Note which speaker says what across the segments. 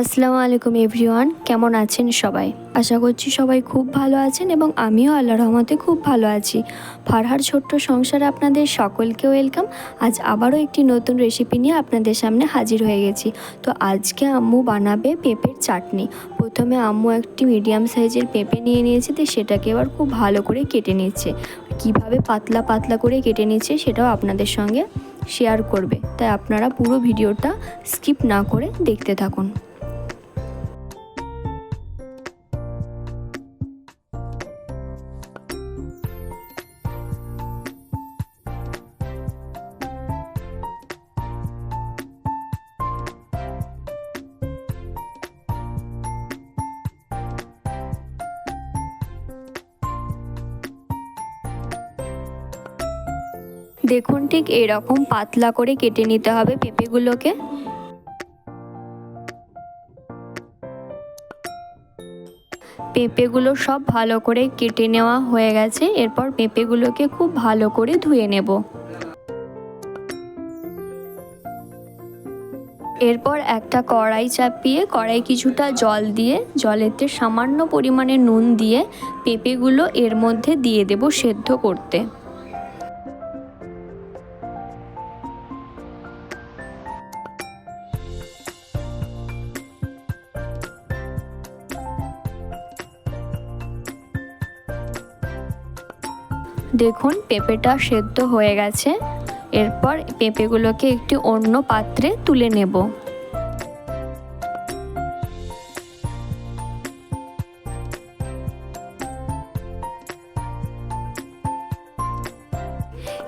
Speaker 1: আসসালামু আলাইকুম এভরিওয়ান, কেমন আছেন সবাই? আশা করছি সবাই খুব ভালো আছেন এবং আমিও আল্লাহ রহমতে খুব ভালো আছি। ফারহার ছোট্ট সংসারে আপনাদের সকলকে ওয়েলকাম আজ আবারও একটি নতুন রেসিপি নিয়ে আপনাদের সামনে হাজির হয়ে গেছি। তো আজকে আম্মু বানাবে পেঁপের চাটনি। প্রথমে আম্মু একটি মিডিয়াম সাইজের পেঁপে নিয়ে নিয়েছে, তো সেটাকে এবার খুব ভালো করে কেটে নিচ্ছে। কীভাবে পাতলা পাতলা করে কেটে নিচ্ছে সেটাও আপনাদের সঙ্গে শেয়ার করবে। তাই আপনারা পুরো ভিডিওটা স্কিপ না করে দেখতে থাকুন। দেখুন ঠিক এরকম পাতলা করে কেটে নিতে হবে পেঁপেগুলোকে। পেঁপেগুলো সব ভালো করে কেটে নেওয়া হয়ে গেছে, এরপর পেঁপেগুলোকে খুব ভালো করে ধুয়ে নেব। এরপর একটা কড়াই চাপিয়ে, কড়াই কিছুটা জল দিয়ে, জলেতে সামান্য পরিমাণে নুন দিয়ে পেঁপেগুলো এর মধ্যে দিয়ে দেব সেদ্ধ করতে। দেখুন, পেঁপেটা সেদ্ধ হয়ে গেছে। এরপর পেঁপেগুলোকে একটি অন্য পাত্রে তুলে নেব।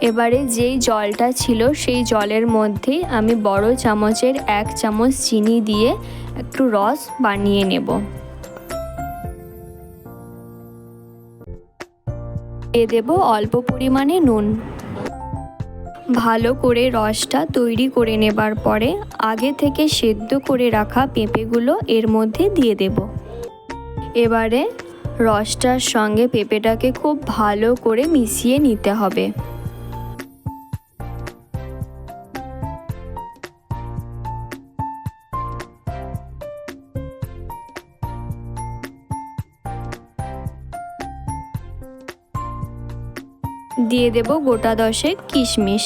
Speaker 1: এবারে যেই জলটা ছিল, সেই জলের মধ্যে আমি বড় চামচের এক চামচ চিনি দিয়ে একটু রস বানিয়ে নেব। দিয়ে দেব অল্প পরিমাণে নুন। ভালো করে রসটা তৈরি করে নেবার পরে আগে থেকে সেদ্ধ করে রাখা পেঁপেগুলো এর মধ্যে দিয়ে দেব। এবারে রসটার সঙ্গে পেঁপেটাকে খুব ভালো করে মিশিয়ে নিতে হবে। দিয়ে দেব গোটা দশেক কিশমিশ।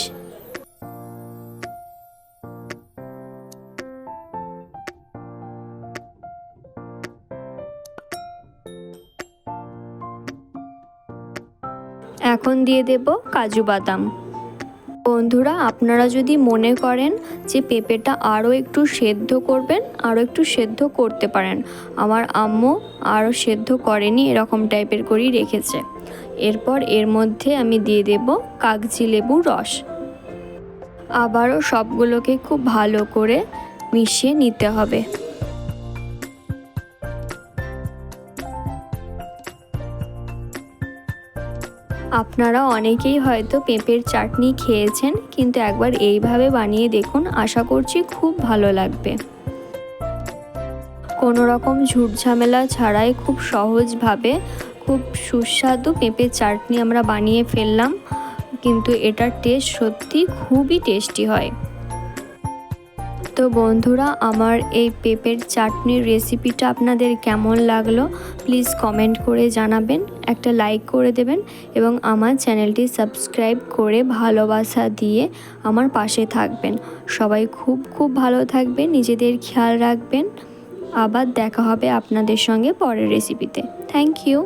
Speaker 1: এখন দিয়ে দেব কাজু বাদাম। বন্ধুরা, আপনারা যদি মনে করেন যে পেঁপেটা আরও একটু সেদ্ধ করবেন, আরও একটু সেদ্ধ করতে পারেন। আমার আম্মু আরও সেদ্ধ করেনি, এরকম টাইপের করেই রেখেছে। এরপর এর মধ্যে আমি দিয়ে দেব কাগজি লেবু রস। আবারও সবগুলোকে খুব ভালো করে মিশিয়ে নিতে হবে। আপনারা অনেকেই হয়তো পেঁপের চাটনি খেয়েছেন, কিন্তু একবার এইভাবে বানিয়ে দেখুন, আশা করছি খুব ভালো লাগবে। কোনো রকম ঝামেলা ছাড়াই খুব সহজভাবে খুব সুস্বাদু পেঁপের চাটনি আমরা বানিয়ে ফেললাম, কিন্তু এটার টেস্ট সত্যি খুবই টেস্টি হয়। তো বন্ধুরা, আমার এই পেঁপের চাটনির রেসিপিটা আপনাদের কেমন লাগল প্লিজ কমেন্ট করে জানাবেন, একটা লাইক করে দেবেন এবং আমার চ্যানেলটি সাবস্ক্রাইব করে ভালোবাসা দিয়ে আমার পাশে থাকবেন। সবাই খুব খুব ভালো থাকবেন, নিজেদের খেয়াল রাখবেন। আবার দেখা হবে আপনাদের সঙ্গে পরের রেসিপিতে থ্যাংক ইউ